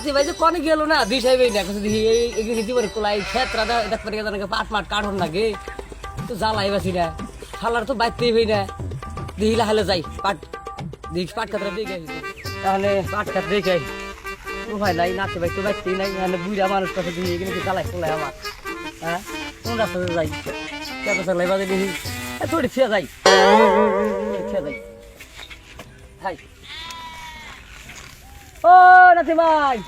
নাতি ভাই যে কনে গেল না? সাহেব না কিছু দেখি, এই এগুলো জীবনে কোলাই ক্ষেত্রা দেখ করে গেছে পাট মাট কাঠন লাগে তো জ্বালাই বাসি না। খালার তো বাইতেই হই না। দেখি লাহালে যাই, পাট। দেখি পাট কাতরা দেখে আসি। তাহলে পাট কাত দেখে আসি। ও ভাই নাই, নাতি ভাই তো বাইতেই নাই মানে বুড়া মানুষ কাছে দেখি এগুলো কি জ্বালাই কোলাই আমার। হ্যাঁ? কোন রাস্তাতে যাই? কেন চালাই বাজে দেখি। থোড়ি ফিরে যাই। ফিরে যাই। হাই ও নাতি ভাই।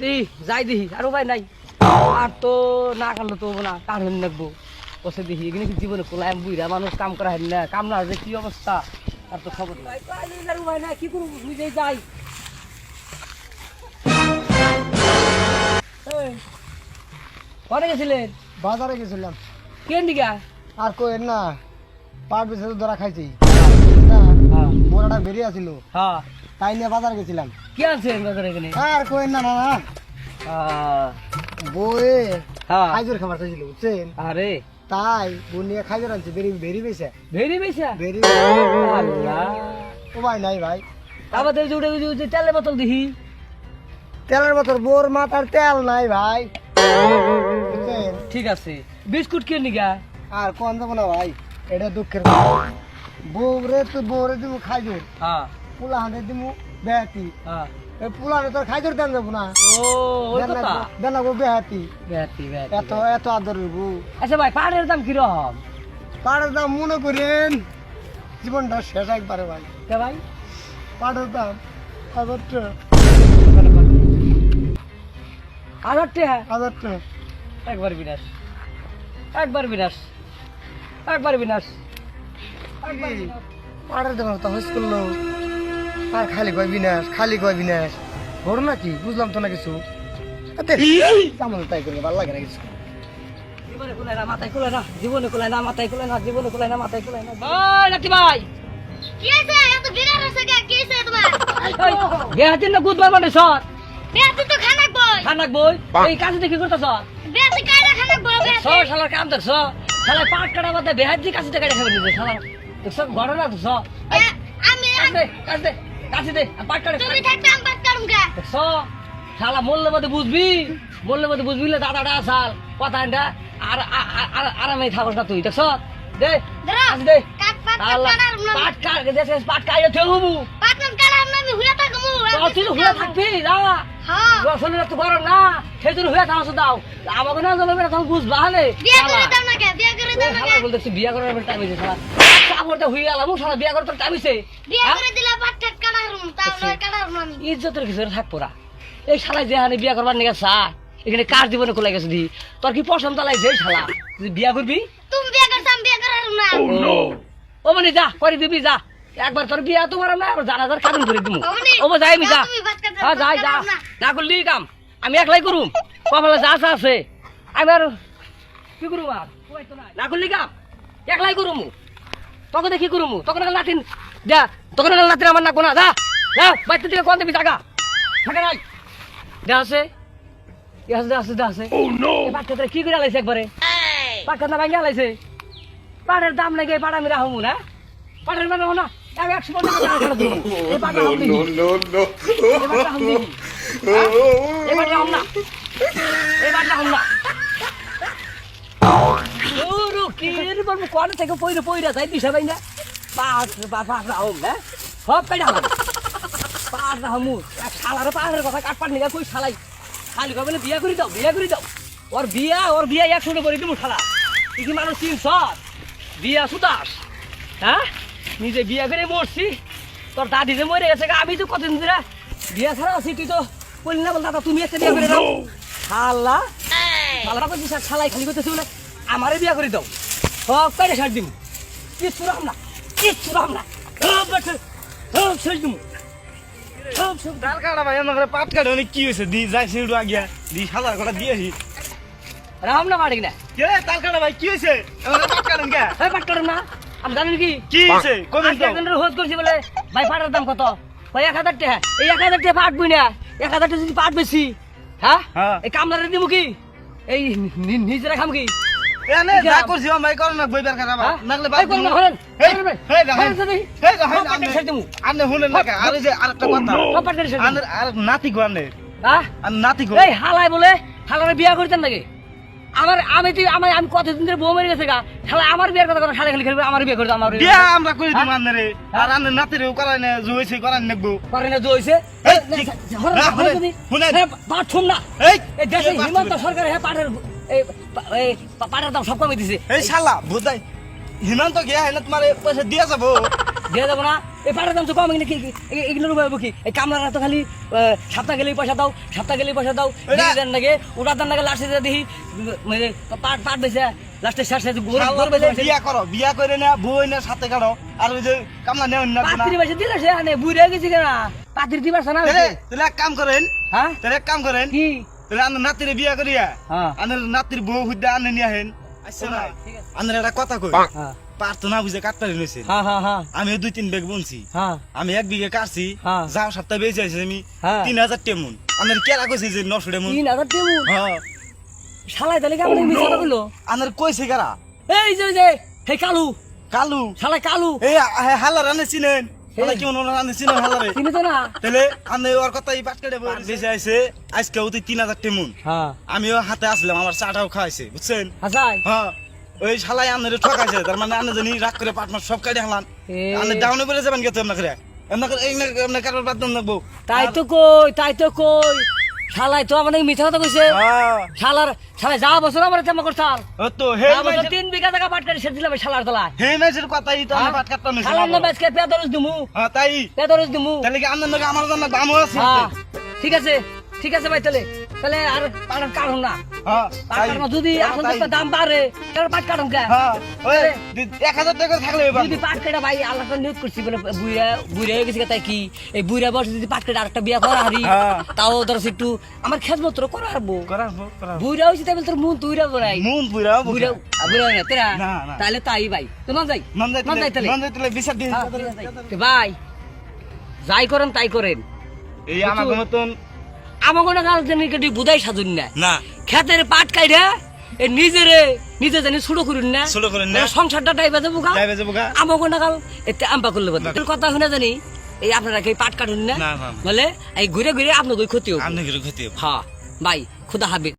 দি যাই দিহি আর ভাই নাই। আর তো না কাটলে তো না কার হইন লাগবো। বসে কি জীবনে আমি বুড়া মানুষ কাম করা হয় না কাম না যে কি অবস্থা আর তো খবর নাই। আর ভাই না কি করব নিজেই যাই। কনে গেছিলেন বাজারে গেছিলাম। কেন দিকা আর কই না পাট বেছে ধরা খাইছি। না হ্যাঁ। মোড়াটা বেরিয়ে আসিল। হ্যাঁ। তাই নিয়ে বাজারে গেছিলাম। কি আনছেন বাজারে এখানে? আর কই না না বউয়ে হ্যাঁ। খাইজোর খাবার চাইছিল বুঝছেন? আরে। তাই বউ নিয়ে খাইজোর আনছে বেরি বেরি বেশা বেরি আল্লাহ। ও ভাই নাই ভাই। আমাদের উঠে উঠে তেলের বোতল দেখি। তেলের বোতল বোর মাথার তেল নাই ভাই। বুঝছেন? ঠিক আছে। বিস্কুট কে নিগা আর কোন যাব না ভাই এটা দুঃখের বউ রে তো বউ রে দিমু খাইজোর। হ্যাঁ। পোলা হাতে দিমু বেহাতি। হ্যাঁ। এই পোলা তোর খাইজোর দেন যাব না। ও ওই কথা? দেন লাগবো বেহাতি। বেহাতি বেহাতি এত এত আদরের বউ আচ্ছা ভাই পাড়ের দাম কীরকম? পাটের দাম মনে করেন জীবনটা শেষ একবারে ভাই। কে ভাই? পাটের দাম হাজার টাকা। হাজার টাকা? হাজার টাকা। একবার বিনাশ। একবার বিনাশ। একবার বিনাশ। একবার দাম তো করল আর খালি কয় বিনাশ খালি কয় বিনাশ। বড় নাকি? বুঝলাম তো না কিছু। কেমন তাই করলে ভালো লাগে না কিছু। জীবনে কুলায় না মাথায় কুলায় না জীবনে কুলায় না মাথায় কুলায় না জীবনে কুলায় না মাথায় কুলায় না। ভাই নাতি ভাই! কি আছে এত বিরাট হচ্ছে কে কি আছে তোমার? বেহাতি না গুদবার মানে সর। বেশি তো খানা বই খানাক বই এই কাজে দেখি করতেছ বেশি কাইলা খানা বই বেশি সর শালার কাম দেখছ শালা পাট কাটা বাদে বেহাতি কাছে টাকা দেখাবে নিজে শালা দেখছ ঘটনা দেখছ আমি কাজ দে। কাছে দে আর পাট কাটে তুমি থাকতে আমি বাদ কাটুম কে দেখছ শালা মরলে মধ্যে বুঝবি? মরলে মধ্যে বুঝবি না দাদাটা আসাল। কথা এটা আর আর- আর- আর আরামে থাকস না তুই দেখছ? দে ধরো কাজ দে। কাট পাট আল্লাহ, কাটার না পাট কাট দেশে পাট কাইয়ে থেউ হবু। পাট কাটার আমি হুয়া থাকমু তুই তো থাকবি না হ্যাঁ। তো গরম না সেই জন্য হুয়ে থাকছ দাও। আমাকে না যাবে তখন বুঝবা হলে। বিয়ে করে দাও না কে বিয়ে করে দাও না বলতেছি বিয়া করার টাইম হয়েছে কাপড়টা হয়ে গেলাম সারা বিয়া করে দিলে কাটার তারপরে আমি। ইজ্জতের কিছু থাকব না এই শালা যে হানে বিয়া করবার চা এখানে কার জীবনে কোলাই গেছে দি? তোর কি পছন্দ শালা তুই বিয়া করবি? তুমি বিয়ে করছ আমি বিয়ে করার না। ও মানে যা করে দিবি যা। একবার তোর বিয়া তোমার না আর জানা যার কারণ করে দিবি অমনি, ও যাই আমি যা হ্যাঁ যাই যা। না। করলি কাম? আমি একলাই করুম? কপালে যা যা আছে। আমি আর কি করুম আর? কই তো না করলি কাম? একলাই করুম। তখন দেখি করুম তখন লাঠিন যা তখন লাঠিন আমার না কোনা যা। যা বাইতে থেকে কোন দিবি জায়গা থাকে নাই দে আছে। দে আছে দে আছে দে আছে। এই বাচ্চাটা কি করে আলাইছে একবারে? পাটটা ভাঙে আলাইছে। পাটের দাম এই পাট আমি রাখব না? দাম রাখব না? আমি একশো পঞ্চাশ টাকা করে দেবো। এই। এই না। এই না। ওরো, কি রে বলব, কোয়ানা থেকে পইরে পইরা যাই দিশা ভাই না পাট পাট রাখুন না সব কাইটা হালাম পাট রাখমু এক পাটের কথা কাটপাট নিগা কই শালাই? খালি কবে বিয়া করে দাও বিয়া করে দাও। ওর বিয়া ওর বিয়া একসঙ্গে করে দিব শালা। তুই কি মানুষ চিন সর? বিয়া সুদাস হ্যাঁ? নিজে বিয়া করে মরছি। তোর দাদি যে মরে গেছে আমি তো কতদিন ধরে বিয়া ছাড়া আছি তুই তো বললি না বল দাদা তুমি একটা বিয়া করে দাও। শালা শালারা করছিস আর শালাই খালি করতেছি বলে আমারে বিয়া করে দাও। সব কাইরে ছাড় দিব কিচ্ছু রাম না কিচ্ছু রাম না। সব বেঠে সব শেষ দিব সব সব ডাল কাটা ভাই আমার পাট কাটা অনেক কি হয়েছে? দি যাই সিঁড়ু আগিয়া দি হাজার কটা দিয়েছি রাম না না কে তাল কাটা ভাই কি হয়েছে? পাট কাটেন কে? পাট না। আমি জানেন কি? কি হয়েছে? একজনের হোজ করছি বলে ভাই পাটের দাম কত? ভাই এক হাজার টাকা। এই এক হাজার টাকা পাট বই না। এক হাজার টাকা যদি পাট বেশি হ্যাঁ? হ্যাঁ। এই কামলারে দিব কি? এই নিজেরা খাম কি? এনে যা করছি ভাই করো না বইবার খারাপ হ্যাঁ? নাগলে এই বাদ না, হরেন, এই, এই দেখেন, হরেন তো দেখি। এই দেখেন, সব ছেড়ে দিমু। আপনি শুনেন না আর যে আরেকটা কথা। সব পাটকেল ছেড়ে দিমু। আর নাতি গো আনের হ্যাঁ? আর নাতি গো। এই হালাই বলে হালারে বিয়া করতেন নাকি? আমার আমি তুই আমার আমি কতদিন ধরে বউ মেরে গেছে গা। শালা আমার বিয়ের কথা কথা শালা খালি খেলবে আমার বিয়ে করতে আমার বিয়ে আমরা করে দিমু হ্যাঁ? আর আনের নাতিরেও করাই না জুইছে করাই নাকবো করে না এই, ঠিক- না, শুন এই এই দেশে হিমন্ত সরকার হ্যাঁ পাটের এই পাটের দাম সব কমে দিছে। এই শালা বুঝাই হিমান্ত গিয়া হেনা তোমার পয়সা দিয়া যাব। দিয়ে দেবো না? এই পাটের দাম তো কম এগুলো এগুলোর উপরে কি? এই কামলারা তো খালি সপ্তাহ গেলেই পয়সা দাও সপ্তাহ গেলেই পয়সা দাও দেন নাকি? ওটার দাম নাকি লাস্টে দিয়ে দেখি মানে পাট পাট বেছে লাস্টে শেষ শেষ বিয়া করো বিয়া করে না বই না সাথে কাটো। আর ওই যে কামলা নেও না পাত্রি বেছে দিলে সে আনে বুড়ে গেছি কেনা। পাত্রি দিবার না তাহলে এক কাম করেন হ্যাঁ? তাহলে এক কাম করেন কি? তাহলে আনের নাতিরে বিয়া করিয়া হ্যাঁ। আনের নাতির বউ হুদ্দা আনে নিয়ে আহেন আচ্ছা একটা কথা কই হ্যাঁ। পারতো না বুঝে কাটপারি নিয়েছে হ্যাঁ হ্যাঁ হ্যাঁ। আমি দুই তিন বেগ বুনছি। হ্যাঁ। আমি এক বিঘে কাটছি হ্যাঁ। যাও সপ্তাহ বেঁচে আছি আমি হ্যাঁ। তিন হাজার টেমুন। আনের কেরা কইছে যে নশো টেমুন? তিন হাজার হ্যাঁ। শালাই তাহলে কেমন মিশা বলল আনের কইছে কারা? এই যে যে হে কালু। কালু। শালাই কালু। এই হালার আনে চিনেন হালা আনে চিনেন। হ্যাঁ। আমিও হাতে আসলাম আমার চাটাও খাইছে বুঝছেন? হ্যাঁ ওই শালাই আনের ঠকাইছে তার মানে আনে জানি রাগ করে পাটমার সব কাটে হালান। আনে ডাউনে বলে যাবেন গেছে এই আপনার কারোর বাদ দাম রাখব তাই তো কই তাই তো কই। শালাই তো আমাদের মিথ্যা কথা কইছে? হ্যাঁ। শালার শালাই যা বছর আমার তেমন করছাল তো হে বছর তিন বিঘা টাকা পাট কাটি সেট দিলাম এই শালার তলা হে মেজের কথাই তো আমি পাট কাটতাম না শালার না বেচকে পেদরস দিমু। হ্যাঁ তাই। পেদরস দিমু। তাহলে কি আমার জন্য দামও আছে। হ্যাঁ ঠিক আছে। ঠিক আছে ভাই তাহলে। তাহলে আর না। হ্যাঁ যদি হ্যাঁ, এখন দাম বাড়ে তাহলে পাট কে? হ্যাঁ এক হাজার টাকা থাকলে যদি পাট কেটে ভাই আল্লাহ নিয়োগ করছি বলে বুড়া বুড়া হয়ে গেছে তাই কি? এই বুড়া বয়সে যদি পাট কেটে আরেকটা বিয়া করা হারি। তাও ধরো একটু আমার মতো করাবো বুড়া হয়েছে তাই তোর মন তুইরা বলাই মন বুড়া বুড়া না তেরা। তাহলে তাই ভাই। তো যাই মন তাহলে মন বিচার দিন। ভাই যাই করেন তাই করেন। এই আমার মতন আমাকে না কাল জানি কেটে বুধাই সাজুন না। না। খেতের পাট কাইডা এ নিজেরে নিজে জানি ছোট করুন না। ছোট করুন না। সংসারটা ডাইবে দেবো গা ডাইবে যাব গা আমাকে না কাল এতে আম্বা করলে কথা কথা শুনে জানি এই আপনারা কি পাট কাটুন না। বলে এই ঘুরে ঘুরে আপনাদের ক্ষতি হবে। আপনাদের ক্ষতি হবে? হ্যাঁ ভাই খুদা হাবিব